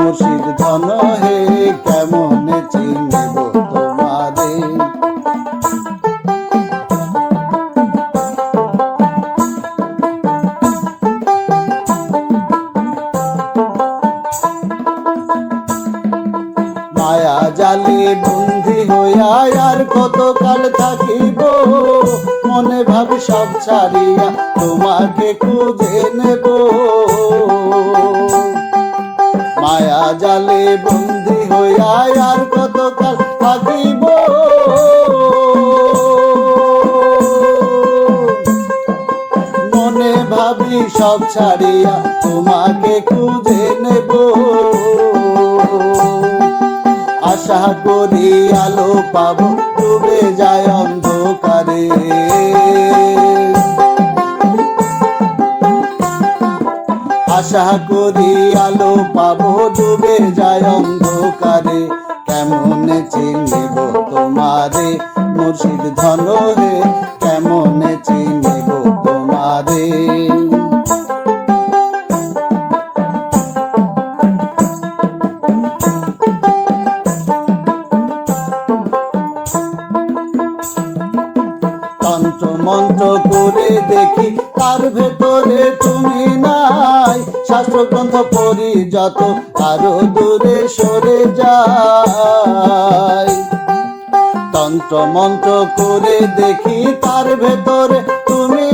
মুর্শিদ ধন হে কেমন চিনব তোমারে? মায়া জালে বন্দি হইয়া আর কত কাল থাকিব? মনে ভাবি সব ছাড়িয়া তোমাকে খুঁজে নেব। মায়া জালে বন্দি হইয়া আর কত কাল থাকিব? মনে ভাবি সব ছাড়িয়া তোমাকে খুঁজে নেব। আশা করি আলো পাবো, ডুবে যায় অন্ধকারে। আশা করি আলো পাবো ডুবে যায় অন্ধকারে। কেমন চিনিব তোমারে? মুর্শিদ ধন রে কেমন চিনিব তোমারে? করে দেখি, তার ভেতরে তুমি নাই। শাস্ত্র গ্রন্থ পড়ি যত আরও দূরে সরে যায়। তন্ত্র মন্ত্র করে দেখি, তার ভেতরে তুমি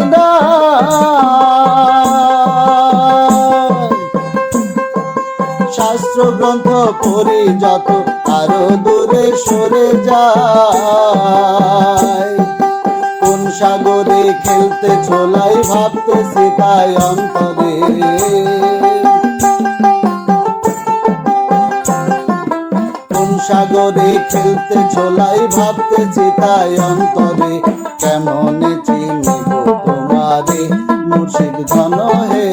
শাস্ত্র গ্রন্থ পড়ি যত আরও দূরে সরে যায়। কোন সাগরে খেলতে ছোলাই ভাবতে তাই অন্তরে। সাগরে খেলতে ছোলাই ভাবতেছি তাই অন্তরে। কেমন চিনিব তোমারে মুর্শিদ ধন হে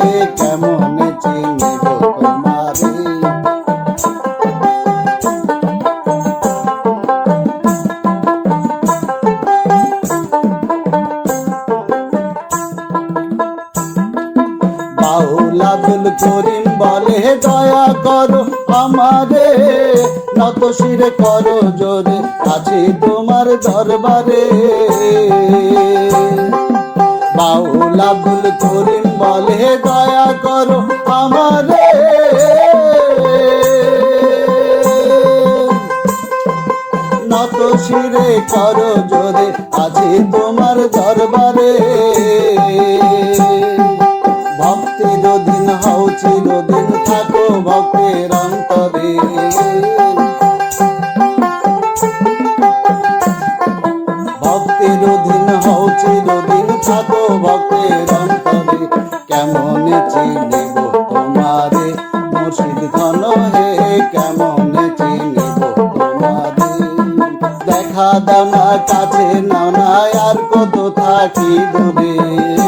বাউল আব্দুল করিম বলে, দয়া করো আমারে। নত শিরে করো জোরে, আছি তোমার দরবারে। বাউল আব্দুল করিম বলে, দয়া করো আমারে। নত শিরে করো জোরে, আছি তোমার দরবারে। কেমন চিনিব তোমারে দেখা দাও না কাছে নানা আর কত থাকি দূরে